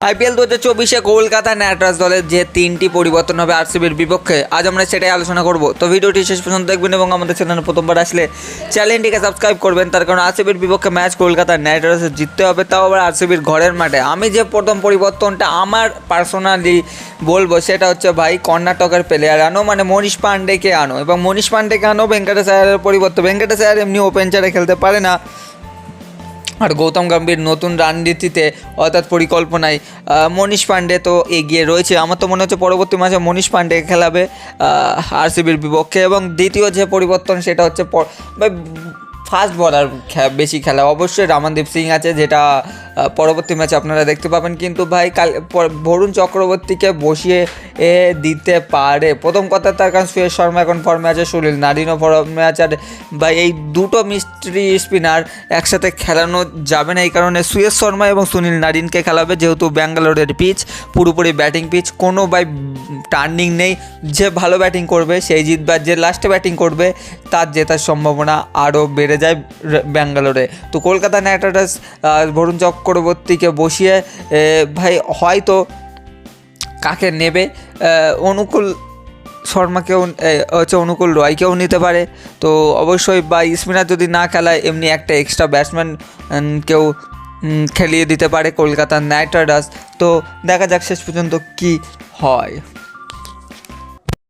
IPL দু হাজার চব্বিশে কলকাতা নাইট দলের যে তিনটি পরিবর্তন হবে আরসিবির বিপক্ষে, আজ আমরা সেটাই আলোচনা করব। তো ভিডিওটি শেষ পর্যন্ত দেখবেন এবং আমাদের চ্যানেলে প্রথমবার আসলে চ্যানেলটিকে সাবস্ক্রাইব করবেন। তার কারণ আরসিবির বিপক্ষে ম্যাচ কলকাতা নাইট জিততে হবে, তাও আবার আরসিবির ঘরের মাঠে। আমি যে প্রথম পরিবর্তনটা আমার পার্সোনালি বলব, সেটা হচ্ছে ভাই কর্ণাটকের প্লেয়ার আনো মানে মনীষ পান্ডেকে আনো। এবং মনীষ পান্ডেকে আনো, ভেঙ্কটেশ আয়ারের পরিবর্তে। ভেঙ্কটেশ আয়ার এমনি ওপেন চারে খেলতে পারে না। আর গৌতম গম্ভীর নতুন রাজনীতিতে অর্থাৎ পরিকল্পনায় মনীষ পাণ্ডে তো এগিয়ে রয়েছে। আমার তো মনে হচ্ছে পরবর্তী মাসে মনীষ পাণ্ডে খেলাবে আরসিবির বিপক্ষে। এবং দ্বিতীয় যে পরিবর্তন, সেটা হচ্ছে ফাস্ট বলার বেশি খেলা। অবশ্যই রামানদীপ সিং আছে, যেটা পরবর্তী ম্যাচে আপনারা দেখতে পাবেন। কিন্তু ভাই, কাল বরুণ চক্রবর্তীকে বসিয়ে, এ, দিতে পারে। প্রথম কথা, তার কারণ সুয়েশ শর্মা এখন ফর্মে আছে, সুনীল নারিনও ফর্মে আছে। আর ভাই, এই দুটো মিস্ট্রি স্পিনার একসাথে খেলানো যাবে না, এই কারণে সুয়েশ শর্মা এবং সুনীল নারিনকে খেলাবে, যেহেতু ব্যাঙ্গালোরের পিচ পুরোপুরি ব্যাটিং পিচ কোনো ভাই টার্নিং নেই, যে ভালো ব্যাটিং করবে সেই জিতবে আর যে লাস্টে ব্যাটিং করবে, তার জেতার সম্ভাবনা আরও বেড়ে যায় ব্যাঙ্গালোরে। তো কলকাতা নাইট রাইডার্স বরুণ চক্রবর্তীকে বসিয়ে ভাই হয়তো কাকে নেবে অনুকূল শর্মাকেও হচ্ছে অনুকূল রয়কেও নিতে পারে। তো অবশ্যই বা স্পিনার যদি না খেলায়, এমনি একটা এক্সট্রা ব্যাটসম্যান কেউ খেলিয়ে দিতে পারে কলকাতা নাইট রাইডার্স তো দেখা যাক শেষ পর্যন্ত কি হয়।